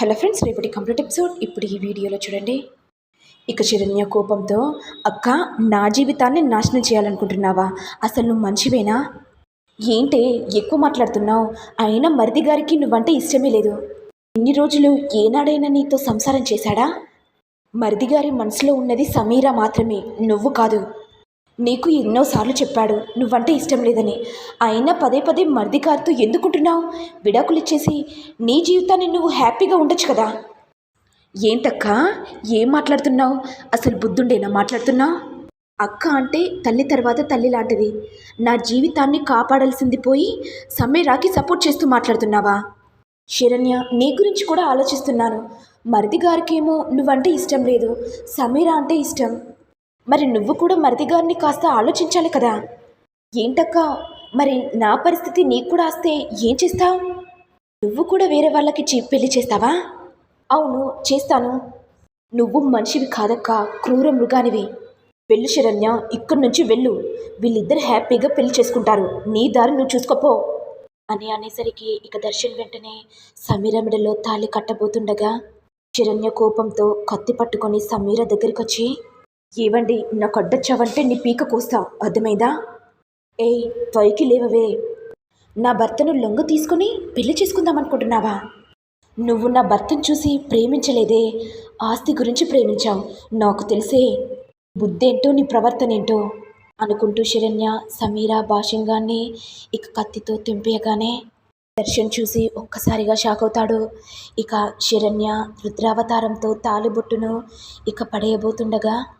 Hello friends రేపటి complete episode. ఇప్పుడు ఈ వీడియోలో చూడండి. ఇక చిరణ్య కోపంతో అక్క నా జీవితాన్ని నాశనం చేయాలనుకుంటున్నావా? అసలు నువ్వు మంచివేనా ఏంటే ఎక్కువ మాట్లాడుతున్నావు? అయినా మరిది గారికి నువ్వంటే ఇష్టమే లేదు. ఇన్ని రోజులు ఏనాడైనా నీతో సంసారం చేశాడా? మరిది గారి మనసులో ఉన్నది సమీరా మాత్రమే. నువ్వు కాదు. నీకు ఎన్నోసార్లు చెప్పాడు నువ్వంటే ఇష్టం లేదని. అయినా పదే పదే మరిది గారితో ఎందుకుంటున్నావు? విడాకులు ఇచ్చేసి నీ జీవితాన్ని నువ్వు హ్యాపీగా ఉండొచ్చు కదా. ఏంటక్క? ఏం మాట్లాడుతున్నావు? అసలు బుద్ధుండేనా మాట్లాడుతున్నావు? అక్క అంటే తల్లి తర్వాత తల్లి లాంటిది. నా జీవితాన్ని కాపాడాల్సింది పోయి సమీరాకి సపోర్ట్ చేస్తూ మాట్లాడుతున్నావా? శరణ్య నీ గురించి కూడా ఆలోచిస్తున్నాను. మరిది గారికేమో నువ్వంటే ఇష్టం లేదు. సమీరా అంటే ఇష్టం. మరి నువ్వు కూడా మరిది గారిని కాస్త ఆలోచించాలి కదా. ఏంటక్క? మరి నా పరిస్థితి నీకు కూడా వస్తే ఏం చేస్తావు? నువ్వు కూడా వేరే వాళ్ళకి పెళ్ళి చేస్తావా? అవును చేస్తాను. నువ్వు మనిషివి కాదక్క క్రూర మృగానివి. వెళ్ళు శరణ్య ఇక్కడి నుంచి వెళ్ళు. వీళ్ళిద్దరు హ్యాపీగా పెళ్ళి చేసుకుంటారు. నీ దారి నువ్వు చూసుకోపో. అని అనేసరికి ఇక దర్శన్ వెంటనే సమీర మెడలో తాళి కట్టబోతుండగా శరణ్య కోపంతో కత్తి పట్టుకొని సమీర దగ్గరికి వచ్చి ఏవండి నాకు అడ్డొచ్చావంటే నీ పీక కోస్తా అర్థమైందా? ఏయ్ పైకి లేవవే. నా భర్తను లొంగ తీసుకొని పెళ్ళి చేసుకుందాం అనుకుంటున్నావా? నువ్వు నా భర్తను చూసి ప్రేమించలేదే. ఆస్తి గురించి ప్రేమించావు. నాకు తెలిసే బుద్ధేంటో నీ ప్రవర్తనేంటో అనుకుంటూ శరణ్య సమీర భాషంగాన్ని ఇక కత్తితో తెంపేయగానే దర్శన్ చూసి ఒక్కసారిగా షాక్ అవుతాడు. ఇక శరణ్య రుద్రావతారంతో తాలిబొట్టును ఇక పడేయబోతుండగా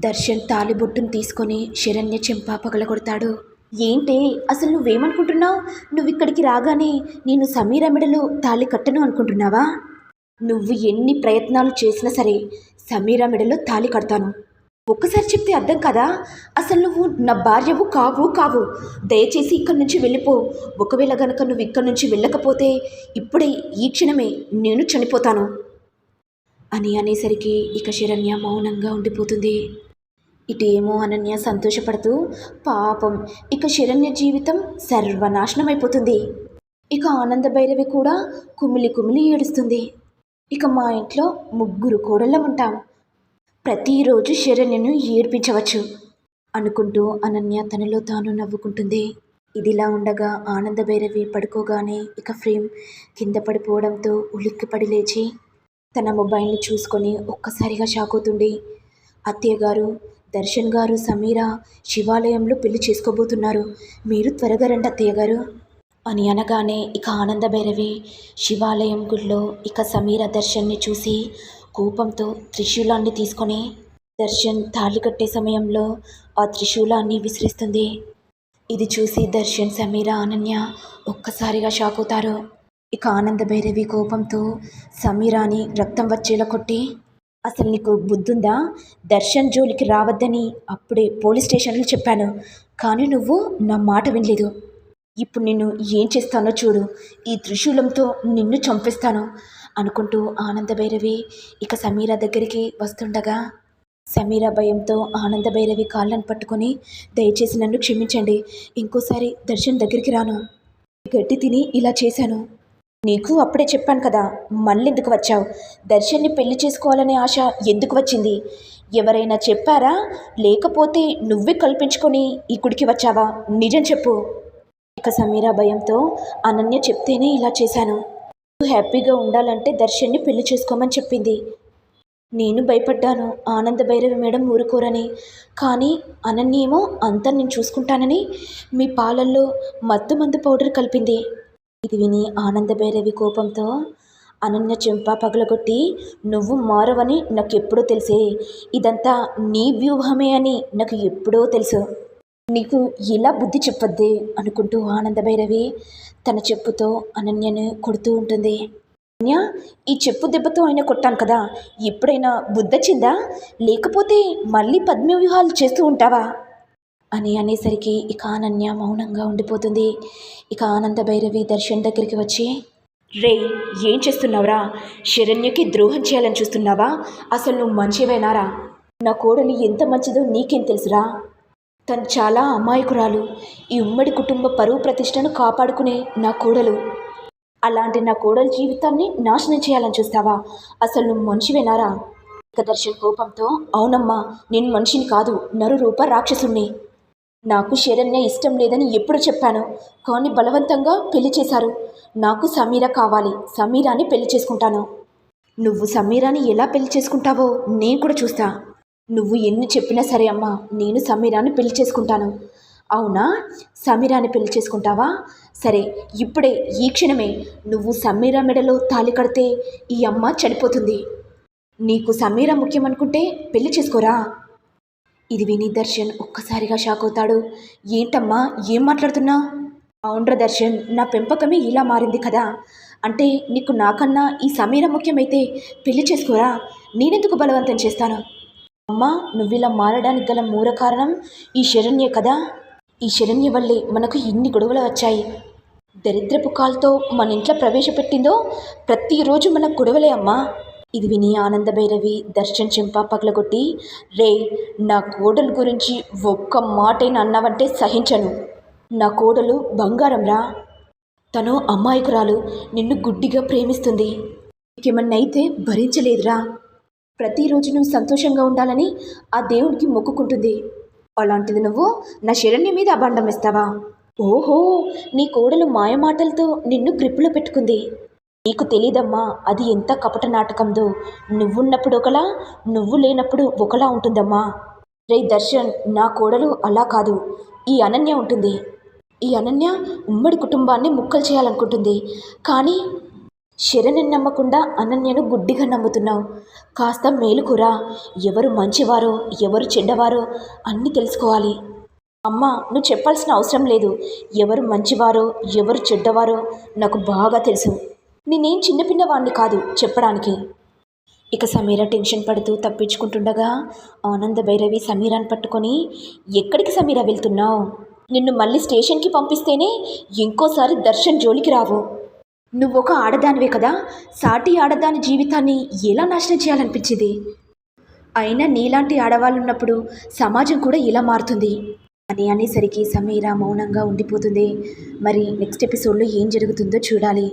దర్శన్ తాలిబొట్టును తీసుకొని శరణ్య చెంపా పగలగొడతాడు. ఏంటి అసలు నువ్వేమనుకుంటున్నావు? నువ్వు ఇక్కడికి రాగానే నేను సమీర మెడలో తాళి కట్టను అనుకుంటున్నావా? నువ్వు ఎన్ని ప్రయత్నాలు చేసినా సరే సమీర మెడలో తాళి కడతాను. ఒక్కసారి చెప్తే అర్థం కదా? అసలు నువ్వు నా భార్యవు కావు కావు. దయచేసి ఇక్కడి నుంచి వెళ్ళిపో. ఒకవేళ గనక నువ్వు ఇక్కడి నుంచి వెళ్ళకపోతే ఇప్పుడే ఈ క్షణమే నేను చనిపోతాను. అని అనేసరికి ఇక శరణ్య మౌనంగా ఉండిపోతుంది. ఇటు ఏమో అనన్య సంతోషపడుతూ పాపం ఇక శరణ్య జీవితం సర్వనాశనం అయిపోతుంది ఇక ఆనంద భైరవి కూడా కుమిలి కుమిలి ఏడుస్తుంది. ఇక మా ఇంట్లో ముగ్గురు కోడళ్ళం ఉంటాం. ప్రతిరోజు శరణ్యను ఏడ్పించవచ్చు అనుకుంటూ అనన్య తనలో తాను నవ్వుకుంటుంది. ఇదిలా ఉండగా ఆనంద భైరవి పడుకోగానే ఇక ఫ్రేమ్ కింద పడిపోవడంతో ఉలిక్కిపడి లేచి తన మొబైల్ని చూసుకొని ఒక్కసారిగా షాక్ అవుతుంది. అత్తయ్య గారు దర్శన్ గారు సమీర శివాలయంలో పెళ్ళి చేసుకోబోతున్నారు. మీరు త్వరగా రండి అత్తయ్య గారు. అని అనగానే ఇక ఆనంద భైరవి శివాలయం గుడిలో ఇక సమీర దర్శన్ని చూసి కోపంతో త్రిశూలాన్ని తీసుకొని దర్శన్ తాళి కట్టే సమయంలో ఆ త్రిశూలాన్ని విసిరిస్తుంది. ఇది చూసి దర్శన్ సమీర అనన్య ఒక్కసారిగా షాక్ అవుతారు. ఇక ఆనంద భైరవి కోపంతో సమీరాని రక్తం వచ్చేలా కొట్టి అసలు నీకు బుద్ధుందా? దర్శన్ జోలికి రావద్దని అప్పుడే పోలీస్ స్టేషన్లో చెప్పాను. కానీ నువ్వు నా మాట వినలేదు. ఇప్పుడు నిన్ను ఏం చేస్తానో చూడు. ఈ త్రిశూలంతో నిన్ను చంపేస్తాను అనుకుంటూ ఆనంద భైరవి ఇక సమీరా దగ్గరికి వస్తుండగా సమీరా భయంతో ఆనంద భైరవి కాళ్ళను పట్టుకొని దయచేసి నన్ను క్షమించండి. ఇంకోసారి దర్శన్ దగ్గరికి రాను. గడ్డి తిని ఇలా చేశాను. నీకు అప్పుడే చెప్పాను కదా మళ్ళీ ఎందుకు వచ్చావు? దర్శన్ని పెళ్ళి చేసుకోవాలనే ఆశ ఎందుకు వచ్చింది? ఎవరైనా చెప్పారా? లేకపోతే నువ్వే కల్పించుకొని ఈ గుడికి వచ్చావా? నిజం చెప్పు. ఇక సమీరా భయంతో అనన్య చెప్తేనే ఇలా చేశాను. హ్యాపీగా ఉండాలంటే దర్శన్ని పెళ్ళి చేసుకోమని చెప్పింది. నేను భయపడ్డాను ఆనంద భైరవి మేడం ఊరుకోరని. కానీ అనన్యేమో అంతా నేను చూసుకుంటానని మీ పాలల్లో మత్తు మందు పౌడర్ కలిపింది. ఇది విని ఆనంద భైరవి కోపంతో అనన్య చెంప పగలగొట్టి నువ్వు మారవని నాకు ఎప్పుడో తెలిసే. ఇదంతా నీ వ్యూహమే అని నాకు ఎప్పుడో తెలుసు. నీకు ఇలా బుద్ధి చెప్పొద్దే అనుకుంటూ ఆనంద భైరవి తన చెప్పుతో అనన్యను కొడుతూ ఉంటుంది. అనన్య ఈ చెప్పు దెబ్బతో ఆయన కొట్టాను కదా. ఎప్పుడైనా బుద్ధొచ్చిందా లేకపోతే మళ్ళీ పద్మ వ్యూహాలు చేస్తూ ఉంటావా? అని అనేసరికి ఇక అనన్య మౌనంగా ఉండిపోతుంది. ఇక ఆనంద భైరవి దర్శన్ దగ్గరికి వచ్చి రే ఏం చేస్తున్నావురా? శరణ్యకి ద్రోహం చేయాలని చూస్తున్నావా? అసలు నువ్వు మంచివేనారా? నా కోడలు ఎంత మంచిదో నీకేం తెలుసురా? తను చాలా అమాయకురాలు. ఈ ఉమ్మడి కుటుంబ పరువు ప్రతిష్టను కాపాడుకునే నా కోడలు. అలాంటి నా కోడల జీవితాన్ని నాశనం చేయాలని చూస్తావా? అసలు నువ్వు మనిషివేనారా ఇక దర్శన్ కోపంతో అవునమ్మా నేను మనిషిని కాదు నరు రూప రాక్షసుణ్ణి. నాకు శరణ్య ఇష్టం లేదని ఎప్పుడు చెప్పాను. కానీ బలవంతంగా పెళ్ళి చేశారు. నాకు సమీర కావాలి. సమీరాని పెళ్ళి చేసుకుంటాను. నువ్వు సమీరాని ఎలా పెళ్ళి చేసుకుంటావో నేను కూడా చూస్తా. నువ్వు ఎన్ని చెప్పినా సరే అమ్మా నేను సమీరాని పెళ్ళి చేసుకుంటాను. అవునా? సమీరాని పెళ్ళి చేసుకుంటావా? సరే ఇప్పుడే ఈ క్షణమే. నువ్వు సమీరా మెడలో తాళి కడితే ఈ అమ్మ చనిపోతుంది. నీకు సమీర ముఖ్యం అనుకుంటే పెళ్ళి చేసుకోరా? ఇది విని దర్శన్ ఒక్కసారిగా షాక్ అవుతాడు. ఏంటమ్మా? ఏం మాట్లాడుతున్నావు అవునరా దర్శన్ నా పెంపకమే ఇలా మారింది కదా. అంటే నీకు నాకన్నా ఈ సమీర ముఖ్యమైతే పెళ్ళి చేసుకోరా? నేనెందుకు బలవంతం చేస్తాను? అమ్మా నువ్వు ఇలా మారడానికి గల మూల కారణం ఈ శరణ్య కదా. ఈ శరణ్య వల్లే మనకు ఇన్ని గొడవలు వచ్చాయి? దరిద్రపు కాల్తో మన ఇంట్లో ప్రవేశపెట్టిందో ప్రతిరోజు మనకు గొడవలే అమ్మా. ఇది విని ఆనంద భైరవి దర్శన్ చెంప పగలగొట్టి రే నా కోడలు గురించి ఒక్క మాటైనా అన్నావంటే సహించను. నా కోడలు బంగారంరా. తను అమాయకురాలు నిన్ను గుడ్డిగా ప్రేమిస్తుంది. నీకేమన్నా అయితే భరించలేదురా. ప్రతిరోజు నువ్వు సంతోషంగా ఉండాలని ఆ దేవుడికి మొక్కుకుంటుంది. అలాంటిది నువ్వు నా శరణ్య మీద అబండం ఇస్తావా ఓహో నీ కోడలు మాయమాటలతో నిన్ను గ్రిప్పులో పెట్టుకుంది. నీకు తెలీదమ్మా అది ఎంత కపట నాటకందో. నువ్వున్నప్పుడు ఒకలా నువ్వు లేనప్పుడు ఒకలా ఉంటుందమ్మా. రే దర్శన్ నా కోడలు అలా కాదు. ఈ అనన్య ఉంటుంది. ఈ అనన్య ఉమ్మడి కుటుంబాన్ని ముక్కలు చేయాలనుకుంటుంది. కానీ శరణ్ని నమ్మకుండా అనన్యను గుడ్డిగా నమ్ముతున్నావు. కాస్త మేలుకురా ఎవరు మంచివారో ఎవరు చెడ్డవారో అన్నీ తెలుసుకోవాలి. అమ్మా నువ్వు చెప్పాల్సిన అవసరం లేదు. ఎవరు మంచివారో ఎవరు చెడ్డవారో నాకు బాగా తెలుసు. నేనేం చిన్నపిన్నవాణ్ణి కాదు చెప్పడానికి. ఇక సమీర టెన్షన్ పడుతూ తప్పించుకుంటుండగా ఆనంద భైరవి సమీరాన్ని పట్టుకొని ఎక్కడికి సమీర వెళ్తున్నావు? నిన్ను మళ్ళీ స్టేషన్కి పంపిస్తేనే ఇంకోసారి దర్శన్ జోలికి రావు. నువ్వొక ఆడదానివే కదా సాటి ఆడదాని జీవితాన్ని ఎలా నాశనం చేయాలనిపించింది? అయినా నీలాంటి ఆడవాళ్ళు ఉన్నప్పుడు సమాజం కూడా ఇలా మారుతుంది. అని అనేసరికి సమీర మౌనంగా ఉండిపోతుంది. మరి నెక్స్ట్ ఎపిసోడ్లో ఏం జరుగుతుందో చూడాలి.